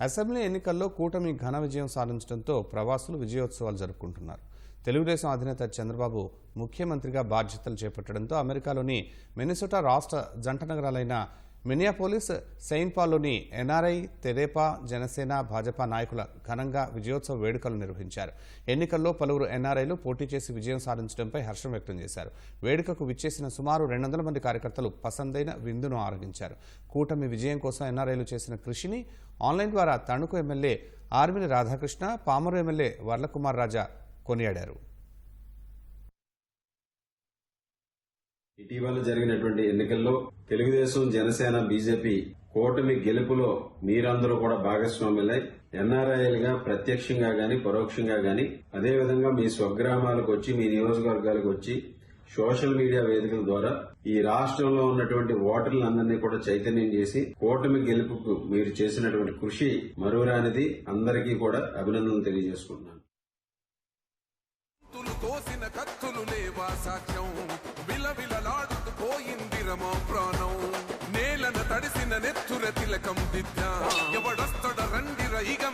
Assembly ఎన్నికల్లో కూటమి ఘన విజయం సాధించడంతో ప్రవాసులు విజయోత్సవాలు జరుపుకుంటున్నారు. తెలుగుదేశం అధినేత చంద్రబాబు ముఖ్యమంత్రిగా బాధ్యతలు చేపట్టడంతో అమెరికాలోని మినిసోటా రాష్ట్ర జంట నగరాలైన మినియాపోలిస్ సెయింట్ పాల్లోని ఎన్ఆర్ఐ తెదేపా జనసేన భాజపా నాయకుల ఘనంగా విజయోత్సవ వేడుకలు నిర్వహించారు. ఎన్నికల్లో పలువురు ఎన్ఆర్ఐలు పోటీ చేసి విజయం సాధించడంపై హర్షం వ్యక్తం చేశారు. వేడుకకు విచ్చేసిన సుమారు రెండు వందల మంది కార్యకర్తలు పసందైన విందును ఆరగించారు. కూటమి విజయం కోసం ఎన్ఆర్ఐలు చేసిన కృషిని ఆన్లైన్ ద్వారా తణుకు ఎమ్మెల్యే ఆర్మిని రాధాకృష్ణ పామరు ఎమ్మెల్యే వర్లకుమార్ రాజా కొనియాడారు. ఇటీవల జరిగినటువంటి ఎన్నికల్లో తెలుగుదేశం జనసేన బీజేపీ కూటమి గెలుపులో మీరందరూ కూడా భాగస్వాములై ఎన్ఆర్ఐలుగా ప్రత్యక్షంగా గాని పరోక్షంగా గాని అదేవిధంగా మీ స్వగ్రామాలకు వచ్చి మీ నియోజకవర్గాలకు వచ్చి సోషల్ మీడియా వేదికల ద్వారా ఈ రాష్ట్రంలో ఉన్నటువంటి ఓటర్లందరినీ కూడా చైతన్యం చేసి కూటమి గెలుపుకు మీరు చేసినటువంటి కృషి మరువరానిది అందరికీ కూడా అభినందనలు తెలియజేసుకుంటున్నాను. శరీరమో ప్రాణం. నేలన తడిసిన నెత్తుర తిలకం దిద్దా. ఎవడొస్తడ రండిర ఇక